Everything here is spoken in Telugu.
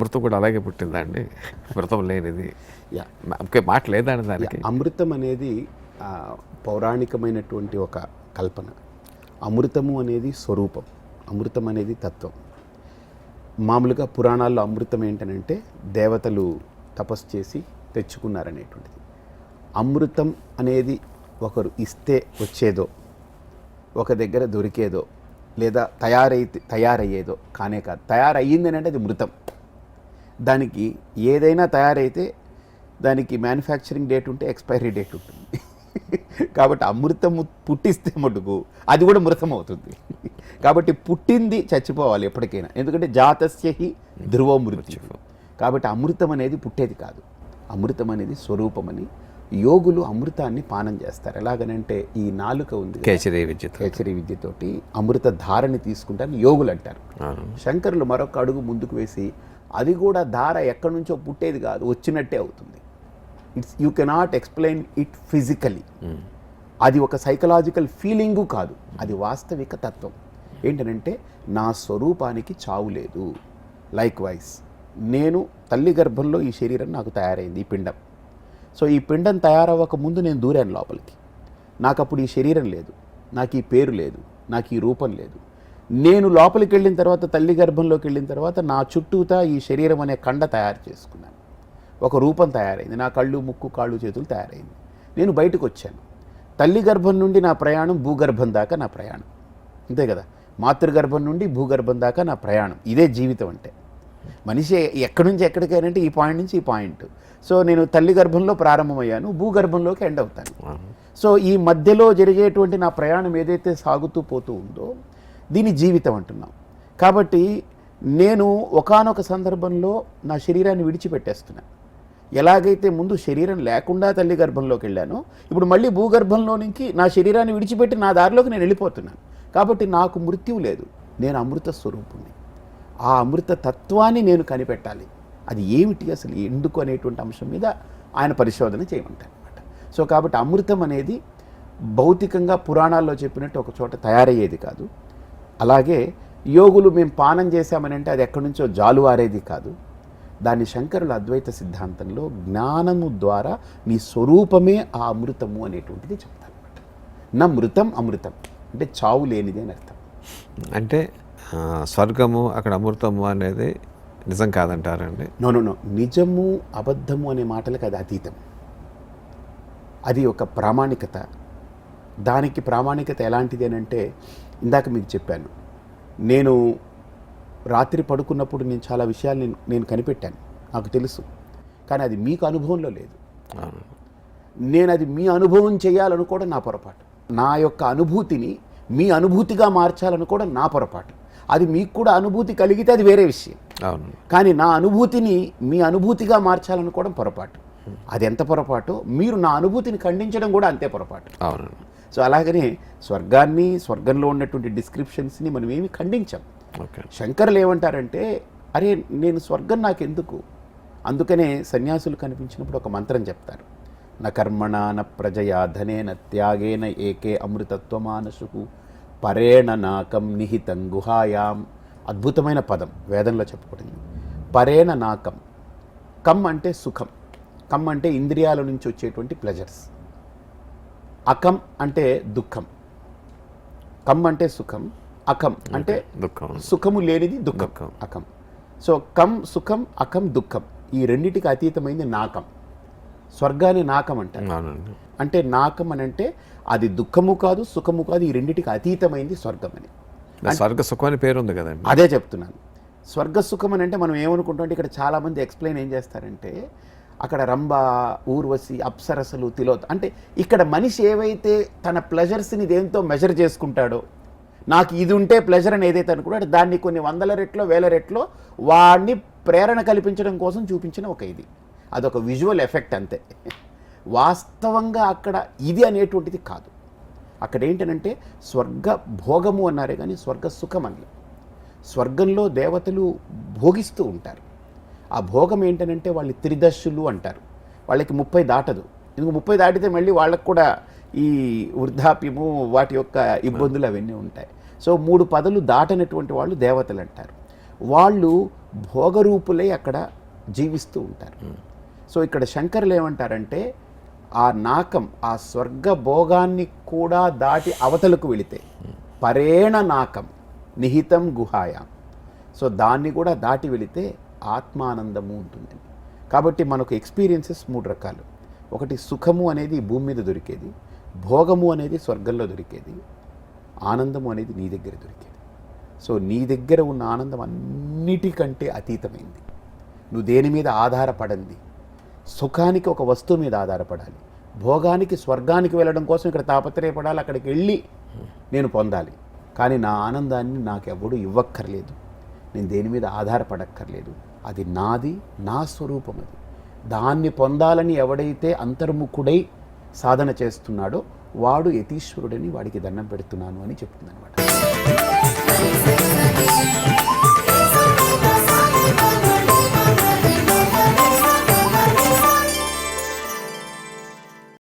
అమృతం కూడా అలాగే పుట్టిందండి మృతం లేనిది. యా. ఓకే మాట లేదండి దానికి. అమృతం అనేది పౌరాణికమైనటువంటి ఒక కల్పన. అమృతము అనేది స్వరూపం. అమృతం అనేది తత్వం. మామూలుగా పురాణాల్లో అమృతం ఏంటనంటే దేవతలు తపస్సు చేసి తెచ్చుకున్నారనేటువంటిది. అమృతం అనేది ఒకరు ఇస్తే వచ్చేదో ఒక దగ్గర దొరికేదో లేదా తయారైతే తయారయ్యేదో కానే కాదు. తయారయ్యిందని అంటే అది మృతం. దానికి ఏదైనా తయారైతే దానికి మ్యానుఫ్యాక్చరింగ్ డేట్ ఉంటే ఎక్స్పైరీ డేట్ ఉంటుంది. కాబట్టి అమృతము పుట్టిస్తే మటుకు అది కూడా మృతం అవుతుంది. కాబట్టి పుట్టింది చచ్చిపోవాలి ఎప్పటికైనా. ఎందుకంటే జాతస్య హి ధ్రువ మృత్యు. కాబట్టి అమృతం అనేది పుట్టేది కాదు. అమృతం అనేది స్వరూపమని యోగులు అమృతాన్ని పానం చేస్తారు. ఎలాగనంటే ఈ నాలుక ఉంది కేచరీ విద్యుత్ కేచరి విద్యతోటి అమృత ధారని తీసుకుంటారని యోగులు అంటారు. శంకరులు మరొక అడుగు ముందుకు వేసి అది కూడా ధార ఎక్కడి నుంచో పుట్టేది కాదు వచ్చినట్టే అవుతుంది. It's you cannot explain it physically అది ఒక సైకలాజికల్ ఫీలింగు కాదు అది వాస్తవిక తత్వం. ఏంటనంటే నా స్వరూపానికి చావు లేదు. లైక్ వైజ్ నేను తల్లి గర్భంలో ఈ శరీరం నాకు తయారైంది ఈ పిండం. సో ఈ పిండం తయారవ్వక ముందు నేను దూరాను లోపలికి. నాకు అప్పుడు ఈ శరీరం లేదు నాకు ఈ పేరు లేదు నాకు ఈ రూపం లేదు. నేను లోపలికి వెళ్ళిన తర్వాత తల్లి గర్భంలోకి వెళ్ళిన తర్వాత నా చుట్టూతా ఈ శరీరం అనే కండ తయారు చేసుకున్నాను. ఒక రూపం తయారైంది. నా కళ్ళు ముక్కు కాళ్ళు చేతులు తయారైంది. నేను బయటకు వచ్చాను. తల్లి గర్భం నుండి నా ప్రయాణం భూగర్భం దాకా నా ప్రయాణం. అంతే కదా? మాతృగర్భం నుండి భూగర్భం దాకా నా ప్రయాణం. ఇదే జీవితం అంటే. మనిషి ఎక్కడి నుంచి ఎక్కడికైనా అంటే ఈ పాయింట్ నుంచి ఈ పాయింట్. సో నేను తల్లి గర్భంలో ప్రారంభమయ్యాను. భూగర్భంలోకి ఎండ్ అవుతాను. సో ఈ మధ్యలో జరిగేటువంటి నా ప్రయాణం ఏదైతే సాగుతూ పోతూ ఉందో దీని జీవితం అంటున్నాం. కాబట్టి నేను ఒకానొక సందర్భంలో నా శరీరాన్ని విడిచిపెట్టేస్తున్నాను ఎలాగైతే ముందు శరీరం లేకుండా తల్లి గర్భంలోకి వెళ్ళానో ఇప్పుడు మళ్ళీ భూగర్భంలో నుంచి నా శరీరాన్ని విడిచిపెట్టి నా దారిలోకి నేను వెళ్ళిపోతున్నాను. కాబట్టి నాకు మృత్యువు లేదు. నేను అమృత స్వరూపుణ్ణి. ఆ అమృత తత్వాన్ని నేను కనిపెట్టాలి. అది ఏమిటి అసలు? ఎందుకు అనేటువంటి అంశం మీద ఆయన పరిశోధన చేయమంటారు అనమాట సో కాబట్టి అమృతం అనేది భౌతికంగా పురాణాల్లో చెప్పినట్టు ఒక చోట తయారయ్యేది కాదు. అలాగే యోగులు మేము పానం చేశామని అంటే అది ఎక్కడి నుంచో జాలువారేది కాదు. దాన్ని శంకరుల అద్వైత సిద్ధాంతంలో జ్ఞానము ద్వారా నీ స్వరూపమే ఆ అమృతము అనేటువంటిది చెప్తారు అనమాట నా మృతం అమృతం అంటే చావు లేనిది అని అర్థం. అంటే స్వర్గము అక్కడ అమృతము అనేది నిజం కాదంటారండి? No no no. నిజము అబద్ధము అనే మాటలకు అది అతీతం. అది ఒక ప్రామాణికత. దానికి ప్రామాణికత ఎలాంటిది అని అంటే ఇందాక మీకు చెప్పాను. నేను రాత్రి పడుకున్నప్పుడు నేను చాలా విషయాలు నేను నేను కనిపెట్టాను. నాకు తెలుసు. కానీ అది మీకు అనుభవంలో లేదు. అవును. నేను అది మీ అనుభవం చేయాలనుకోవడం నా పొరపాటు. నా యొక్క అనుభూతిని మీ అనుభూతిగా మార్చాలనుకోవడం నా పొరపాటు. అది మీకు కూడా అనుభూతి కలిగితే అది వేరే విషయం. అవును. కానీ నా అనుభూతిని మీ అనుభూతిగా మార్చాలనుకోవడం పొరపాటు. అది ఎంత పొరపాటు? మీరు నా అనుభూతిని ఖండించడం కూడా అంతే పొరపాటు. అవునండి సో అలాగనే స్వర్గాన్ని స్వర్గంలో ఉన్నటువంటి డిస్క్రిప్షన్స్ని మనం ఏమి ఖండించాం. ఓకే. శంకర్లు ఏమంటారంటే అరే నేను స్వర్గం నాకెందుకు? అందుకనే సన్యాసులు కనిపించినప్పుడు ఒక మంత్రం చెప్తారు. న కర్మణ న ప్రజయా ధనేన త్యాగేన ఏకే అమృతత్వమానసు పరేణ నాకం నిహితం గుహాయాం అద్భుతమైన పదం వేదంలో చెప్పబడింది పరేణ నాకం కమ్ అంటే సుఖం కమ్ అంటే ఇంద్రియాల నుంచి వచ్చేటువంటి ప్లెజర్స్ అకం అంటే దుఃఖం. కమ్ అంటే సుఖం అకం అంటే దుఃఖం. సుఖము లేనిది దుఃఖం. అకం. సో కం సుఖం అకం దుఃఖం ఈ రెండిటికి అతీతమైంది నాకం. స్వర్గాన్ని నాకం అంటారు. అవునండి. అంటే నాకం అని అంటే అది దుఃఖము కాదు సుఖము కాదు ఈ రెండిటికి అతీతమైంది స్వర్గం అని. స్వర్గ సుఖం అని పేరు ఉంది కదండి. అదే చెప్తున్నాను. స్వర్గ సుఖం అని అంటే మనం ఏమనుకుంటాం అంటే ఇక్కడ చాలామంది ఎక్స్ప్లెయిన్ ఏం చేస్తారంటే అక్కడ రంభ ఊర్వశి అప్సరసలు తిలోత్. అంటే ఇక్కడ మనిషి ఏవైతే తన ప్లెజర్స్ని దేంతో మెజర్ చేసుకుంటాడో నాకు ఇది ఉంటే ప్లెజర్ అని ఏదైతే అనుకున్నాడు దాన్ని కొన్ని వందల రెట్లో వేల రెట్లో వాడిని ప్రేరణ కల్పించడం కోసం చూపించిన ఒక ఇది. అదొక విజువల్ ఎఫెక్ట్ అంతే. వాస్తవంగా అక్కడ ఇది అనేటువంటిది కాదు. అక్కడ ఏంటనంటే స్వర్గ భోగము అన్నారే కానీ స్వర్గ సుఖం అనలే. స్వర్గంలో దేవతలు భోగిస్తూ ఉంటారు. ఆ భోగం ఏంటనంటే వాళ్ళు త్రిదశులు అంటారు. వాళ్ళకి ముప్పై దాటదు. ఎందుకు ముప్పై దాటితే మళ్ళీ వాళ్ళకు కూడా ఈ వృద్ధాప్యము వాటి యొక్క ఇబ్బందులు అవన్నీ ఉంటాయి. సో మూడు పదలు దాటనటువంటి వాళ్ళు దేవతలు అంటారు. వాళ్ళు భోగరూపులై అక్కడ జీవిస్తూ ఉంటారు. సో ఇక్కడ శంకర్లు ఏమంటారంటే ఆ నాకం ఆ స్వర్గ భోగాన్ని కూడా దాటి అవతలకు వెళితే పరేణ నాకం నిహితం గుహాయాం. సో దాన్ని కూడా దాటి వెళితే ఆత్మానందము ఉంటుందండి కాబట్టి మనకు ఎక్స్పీరియన్సెస్ మూడు రకాలు. ఒకటి సుఖము అనేది భూమి మీద దొరికేది. భోగము అనేది స్వర్గంలో దొరికేది. ఆనందము అనేది నీ దగ్గర దొరికేది. సో నీ దగ్గర ఉన్న ఆనందం అన్నిటికంటే అతీతమైంది. నువ్వు దేని మీద ఆధారపడంది? సుఖానికి ఒక వస్తువు మీద ఆధారపడాలి. భోగానికి స్వర్గానికి వెళ్ళడం కోసం ఇక్కడ తాపత్రయపడాలి. అక్కడికి వెళ్ళి నేను పొందాలి. కానీ నా ఆనందాన్ని నాకెవడు ఇవ్వక్కర్లేదు. నేను దేని మీద ఆధారపడక్కర్లేదు. అది నాది నా స్వరూపం అది. దాన్ని పొందాలని ఎవడైతే అంతర్ముఖుడై సాధన చేస్తున్నాడో వాడు యతీశ్వరుడని వాడికి దండం పెడుతున్నాను అని చెప్తుందనమాట